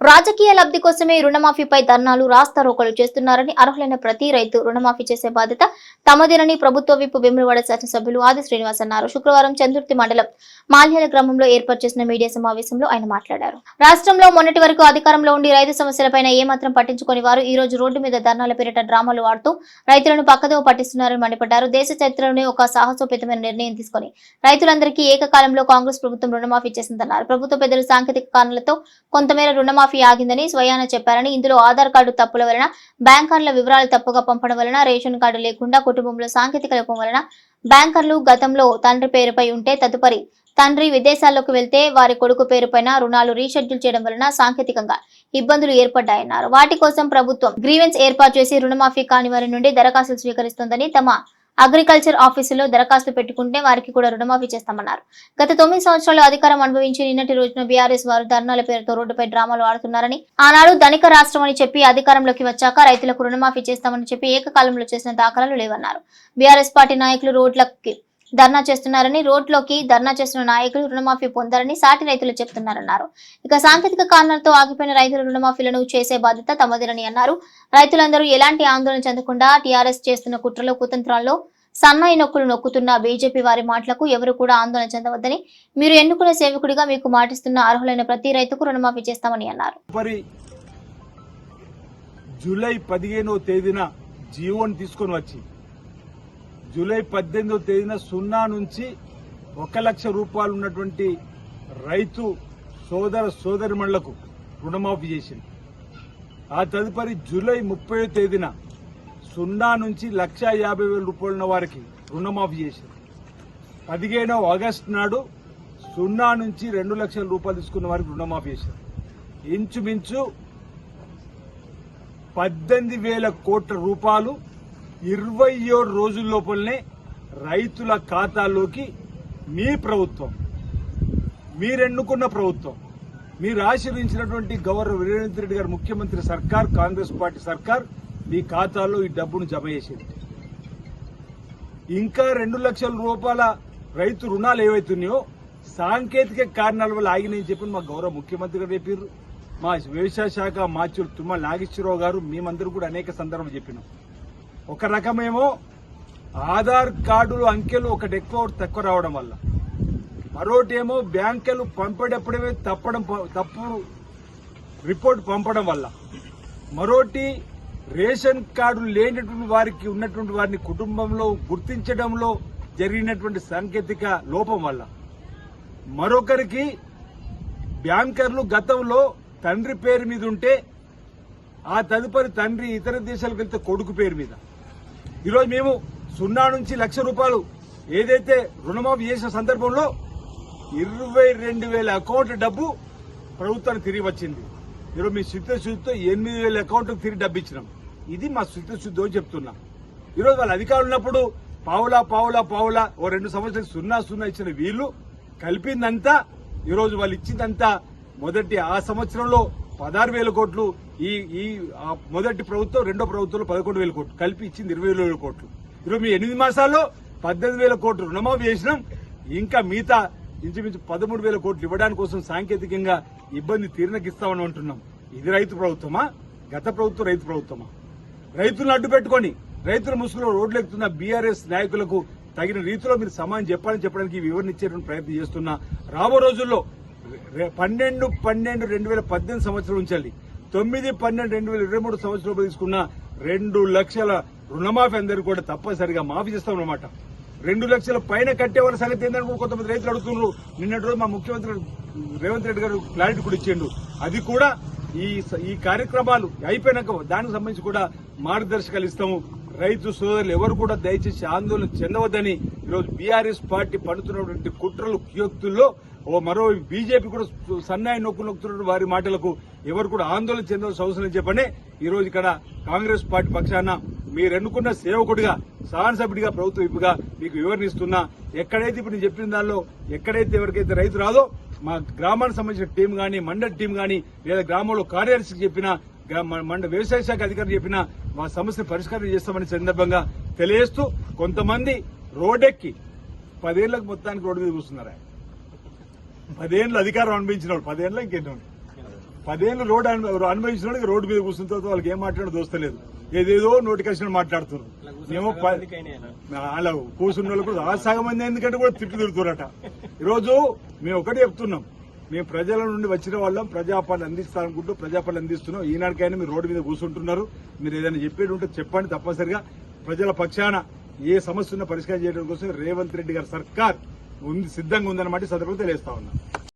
రాజకీయ లబ్ధి కోసమే రుణమాఫీపై ధర్నాలు రాస్తారోకలు చేస్తున్నారని అర్హులైన ప్రతి రైతు రుణమాఫీ చేసే బాధ్యత తమదేనని ప్రభుత్వ విప్పు వెములవాడ శాసనసభ్యులు ఆది శ్రీనివాస్ అన్నారు. శుక్రవారం చందుర్తి మండలం మాల్యాల గ్రామంలో ఏర్పాటు చేసిన మీడియా సమావేశంలో ఆయన మాట్లాడారు. రాష్ట్రంలో మొన్నటి వరకు అధికారంలో ఉండి రైతు సమస్యలపైన ఏమాత్రం పట్టించుకొని వారు ఈ రోజు రోడ్డు మీద ధర్నాల పేరిట డ్రామాలు ఆడుతూ రైతులను పక్కదో పట్టిస్తున్నారని మండిపడ్డారు. దేశ చరిత్రలోనే ఒక సాహసోపేతమైన నిర్ణయం తీసుకొని రైతులందరికీ ఏకకాలంలో కాంగ్రెస్ ప్రభుత్వం రుణమాఫీ చేసిందన్నారు. ప్రభుత్వ పెద్దలు సాంకేతిక కారణాలతో కొంతమేర రుణమాఫీ ఆగిందని స్వయాన చెప్పారని ఇందులో ఆధార్ కార్డు తప్పుల వలన బ్యాంకర్ల వివరాలు తప్పుగా పంపడం వలన రేషన్ కార్డు లేకుండా కుటుంబంలో సాంకేతిక లోపం వలన బ్యాంకర్లు గతంలో తండ్రి పేరుపై ఉంటే తదుపరి తండ్రి విదేశాల్లోకి వెళ్తే వారి కొడుకు పేరుపైన రుణాలు రీషెడ్యూల్ చేయడం వలన సాంకేతికంగా ఇబ్బందులు ఏర్పడ్డాయన్నారు. వాటి కోసం ప్రభుత్వం గ్రీవెన్స్ ఏర్పాటు చేసి రుణమాఫీ కాని వారి నుండి దరఖాస్తులు స్వీకరిస్తోందని తమ అగ్రికల్చర్ ఆఫీసులో దరఖాస్తు పెట్టుకుంటే వారికి కూడా రుణమాఫీ చేస్తామన్నారు. గత తొమ్మిది సంవత్సరాలు అధికారం అనుభవించి నిన్నటి రోజున బీఆర్ఎస్ వారు ధర్నాల పేరుతో రోడ్డుపై డ్రామాలు ఆడుతున్నారని ఆనాడు ధనిక రాష్ట్రం అని చెప్పి అధికారంలోకి వచ్చాక రైతులకు రుణమాఫీ చేస్తామని చెప్పి ఏకకాలంలో చేసిన దాఖలాలు లేవన్నారు. బీఆర్ఎస్ పార్టీ నాయకులు రోడ్లకి ధర్నా చేస్తున్నారని రోడ్లోకి ధర్నా చేస్తున్న నాయకులు రుణమాఫీ పొందారని సాటి రైతులు చెప్తున్నారన్నారు. ఇక సాంకేతిక కారణాలతో ఆగిపోయిన రైతుల రుణమాఫీలను చేసే బాధ్యత తమదేనని అన్నారు. రైతులందరూ ఎలాంటి ఆందోళన చెందకుండా టీఆర్ఎస్ చేస్తున్న కుట్రలో కుతంత్రాల్లో సన్నాయి నొక్కులు నొక్కుతున్న బీజేపీ వారి మాటలకు ఎవరు కూడా ఆందోళన చెందవద్దని మీరు ఎన్నుకున్న సేవకుడిగా మీకు మాటిస్తున్న అర్హులైన ప్రతి రైతుకు రుణమాఫీ చేస్తామని అన్నారు. జూలై పదిహేనో తేదీన జీవోని తీసుకొని వచ్చి జూలై పద్దెనిమిదవ తేదీన సున్నా నుంచి ఒక లక్ష రూపాయలు ఉన్నటువంటి రైతు సోదర సోదరిమణులకు రుణమాఫీ చేసింది. ఆ తదుపరి జూలై ముప్పై తేదీన సున్నా నుంచి లక్ష యాభై వేల రూపాయలు ఉన్న వారికి రుణమాఫీ చేసింది. పదిహేనవ ఆగస్టు నాడు సున్నా నుంచి రెండు లక్షల రూపాయలు తీసుకున్న వారికి రుణమాఫీ చేశారు ఇంచుమించు పద్దెనిమిది వేల కోట్ల రూపాయలు ఇరవై ఏడు రోజుల లోపలనే రైతుల ఖాతాలోకి మీ ప్రభుత్వం మీరెన్నుకున్న ప్రభుత్వం మీరు ఆశీర్వించినటువంటి గవర్నర్ వీరేంద్ర రెడ్డి గారు ముఖ్యమంత్రి సర్కార్ కాంగ్రెస్ పార్టీ సర్కార్ మీ ఖాతాలో ఈ డబ్బును జమ చేసింది. ఇంకా రెండు లక్షల రూపాయల రైతు రుణాలు ఏవైతున్నాయో సాంకేతిక కారణాల వల్ల ఆగినాయని చెప్పి మా గౌరవ ముఖ్యమంత్రి గారు చెప్పారు మా వ్యవసాయ శాఖ మాచులు తుమ్మల నాగేశ్వరరావు గారు మేమందరూ కూడా అనేక సందర్భాలు చెప్పినాం. ఒక రకమేమో ఆధార్ కార్డులు అంకెలు ఒకటి ఎక్కువ తక్కువ రావడం వల్ల. మరోటి ఏమో బ్యాంకులు పంపేటప్పుడే తప్పడం తప్పు రిపోర్ట్ పంపడం వల్ల. మరోటి రేషన్ కార్డు లేనటువంటి వారికి ఉన్నటువంటి వారిని కుటుంబంలో గుర్తించడంలో జరిగినటువంటి సాంకేతిక లోపం వల్ల. మరొకరికి బ్యాంకర్లు గతంలో తండ్రి పేరు మీద ఉంటే ఆ తదుపరి తండ్రి ఇతర దేశాలకు వెళ్తే కొడుకు పేరు మీద. ఈరోజు మేము సున్నా నుంచి లక్ష రూపాయలు ఏదైతే రుణమాఫీ చేసిన సందర్భంలో ఇరవై రెండు వేల అకౌంట్ డబ్బు ప్రభుత్వానికి తిరిగి వచ్చింది. ఈరోజు మీ శుద్ధితో ఎనిమిది వేల అకౌంట్కి తిరిగి డబ్బు ఇచ్చినాం. ఇది మా శుద్ధి అని చెప్తున్నాం. ఈరోజు వాళ్ళ అధికారులు ఉన్నప్పుడు పావులా పావులా పావులా ఓ రెండు సంవత్సరాలు సున్నా సున్నా ఇచ్చిన వీళ్ళు కలిపిందంతా ఈరోజు వాళ్ళు ఇచ్చిందంతా మొదటి ఆ సంవత్సరంలో పదహారు వేల కోట్లు ఈ ఈ మొదటి ప్రభుత్వం రెండో ప్రభుత్వంలో పదకొండు వేల కోట్లు కలిపి ఇచ్చింది ఇరవై వేల కోట్లు. ఈరోజు మీ ఎనిమిది మాసాల్లో పద్దెనిమిది వేల కోట్లు రుణమాఫీ చేసినాం. ఇంకా మిగతా ఇంచుమించు పదమూడు వేల కోట్లు ఇవ్వడానికి కోసం సాంకేతికంగా ఇబ్బంది తీరినకిస్తామని అంటున్నాం. ఇది రైతు ప్రభుత్వమా? గత ప్రభుత్వం రైతు ప్రభుత్వమా? రైతులను అడ్డు పెట్టుకొని రైతుల ముసుగులో రోడ్లు ఎక్కుతున్న బీఆర్ఎస్ నాయకులకు తగిన రీతిలో మీరు సమానం చెప్పాలని చెప్పడానికి వివరణ ఇచ్చేటువంటి ప్రయత్నం చేస్తున్నా. రాబో రోజుల్లో పన్నెండు పన్నెండు రెండు వేల పద్దెనిమిది సంవత్సరం ఉంచాలి తొమ్మిది పన్నెండు రెండు వేల ఇరవై మూడు సంవత్సరంలో తీసుకున్న రెండు లక్షల రుణమాఫీ అందరికీ కూడా తప్పనిసరిగా మాఫీ చేస్తామన్నమాట. రెండు లక్షల పైన కట్టే వాళ్ళ సంగతి ఏంటంటే కూడా కొంతమంది రైతులు అడుగుతున్నారు. నిన్నటి రోజు మా ముఖ్యమంత్రి రేవంత్ రెడ్డి గారు క్లారిటీ కూడా ఇచ్చిండు. అది కూడా ఈ స- ఈ కార్యక్రమాలు అయిపోయినాక దానికి సంబంధించి కూడా మార్గదర్శకాలు ఇస్తాము. రైతు సోదరులు ఎవరు కూడా దయచేసి ఆందోళన చెందవద్దని ఈరోజు బీఆర్ఎస్ పార్టీ పడుతున్నటువంటి కుట్రలు కుయోక్తుల్లో ఓ మరో బీజేపీ కూడా సన్నాయి నొక్కు నొక్కుతున్న వారి మాటలకు ఎవరు కూడా ఆందోళన చెందాల్సిన అవసరం లేదని చెప్పని ఈ రోజు ఇక్కడ కాంగ్రెస్ పార్టీ పక్షాన మీరెన్నుకున్న సేవకుడిగా సభ్యుడిగా ప్రభుత్వ విప్పుగా మీకు వివరణిస్తున్నా ఎక్కడైతే ఇప్పుడు నేను చెప్పిన దానిలో ఎక్కడైతే ఎవరికైతే రైతు రాదో మా గ్రామానికి సంబంధించిన టీం కానీ మండలి టీం కానీ లేదా గ్రామంలో కార్యదర్శికి చెప్పినా మండ వ్యవసాయ శాఖ అధికారులు చెప్పినా మా సమస్య పరిష్కారం చేస్తామని సందర్భంగా తెలియజేస్తూ కొంతమంది రోడ్డెక్కి పదేళ్ళకు మొత్తానికి రోడ్డు మీద కూర్చున్నారు? పదేళ్ళు అధికారం అనిపించిన వాళ్ళు పదేళ్ళ ఇంకేంటి పదేళ్ళు రోడ్ అను- అనుభవించిన వాళ్ళకి రోడ్డు మీద కూర్చున్న తర్వాత వాళ్ళకి ఏం మాట్లాడో దోస్తలేదు ఏదేదో నోటికేషన్ మాట్లాడుతున్నారు. మేము అలా కూర్చున్న వాళ్ళు కూడా సగం మంది ఎందుకంటే కూడా తిట్లు తిడుతున్నారట. ఈరోజు మేము ఒకటే చెప్తున్నాం. మేము ప్రజల నుండి వచ్చిన వాళ్ళం ప్రజాపాలన అందిస్తామనుకుంటూ ప్రజాపాలన అందిస్తున్నాం. ఈనాటికైనా మీరు రోడ్డు మీద కూర్చుంటున్నారు. మీరు ఏదైనా చెప్పేది ఉంటే చెప్పండి తప్పనిసరిగా. ప్రజల పక్షాన ఏ సమస్య ఉన్నా పరిష్కారం చేయడం కోసం రేవంత్ రెడ్డి గారి సర్కార్ ఉంది సిద్ధంగా ఉందన్నమాట సందర్భంగా తెలియస్తా ఉన్నా.